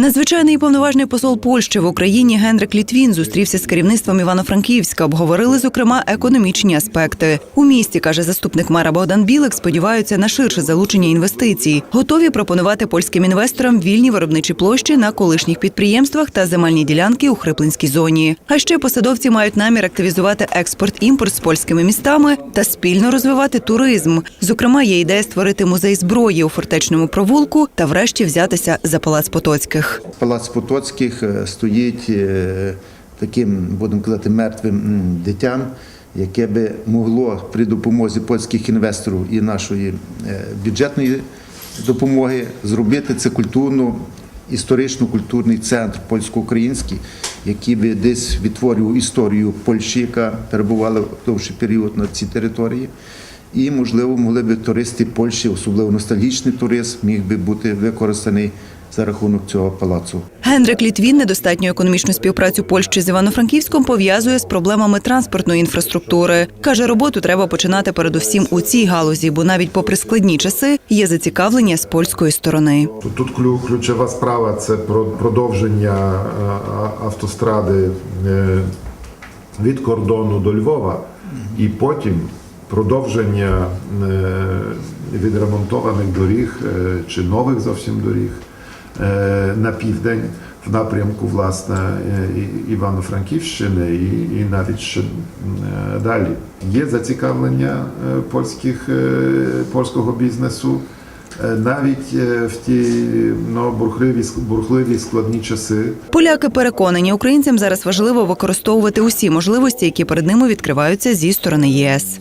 Надзвичайний повноважний посол Польщі в Україні Генрик Літвін зустрівся з керівництвом Івано-Франківська. Обговорили зокрема економічні аспекти. У місті каже заступник мера Богдан Білик. Сподіваються на ширше залучення інвестицій. Готові пропонувати польським інвесторам вільні виробничі площі на колишніх підприємствах та земельні ділянки у Хриплинській зоні. А ще посадовці мають намір активізувати експорт-імпорт з польськими містами та спільно розвивати туризм. Зокрема, є ідея створити музей зброї у фортечному провулку та врешті взятися за палац Потоцьких. Палац Потоцьких е, стоїть е, таким, будемо казати, мертвим дитям, яке би могло при допомозі польських інвесторів і нашої е, бюджетної допомоги зробити це культурну, історично-культурний центр польсько-український, який би десь відтворював історію Польщі, яка перебувала довший період на цій території. І, можливо, могли б туристи Польщі, особливо ностальгічний туризм, міг би бути використаний за рахунок цього палацу. Генрик Літвін недостатню економічну співпрацю Польщі з Івано-Франківськом пов'язує з проблемами транспортної інфраструктури. Каже, роботу треба починати передусім у цій галузі, бо навіть попри складні часи є зацікавлення з польської сторони. Тут клю- ключова справа це про- продовження автостради е, від кордону до Львова, і потім продовження е, відремонтованих доріг е, чи нових зовсім доріг е, на південь в напрямку власне Івано-Франківщини і, і навіть ще далі. Є зацікавлення польських, польського бізнесу. Навіть в ті ну, бурхливі, бурхливі складні часи Поляки переконані, українцям зараз важливо використовувати усі можливості, які перед ними відкриваються зі сторони ЄС.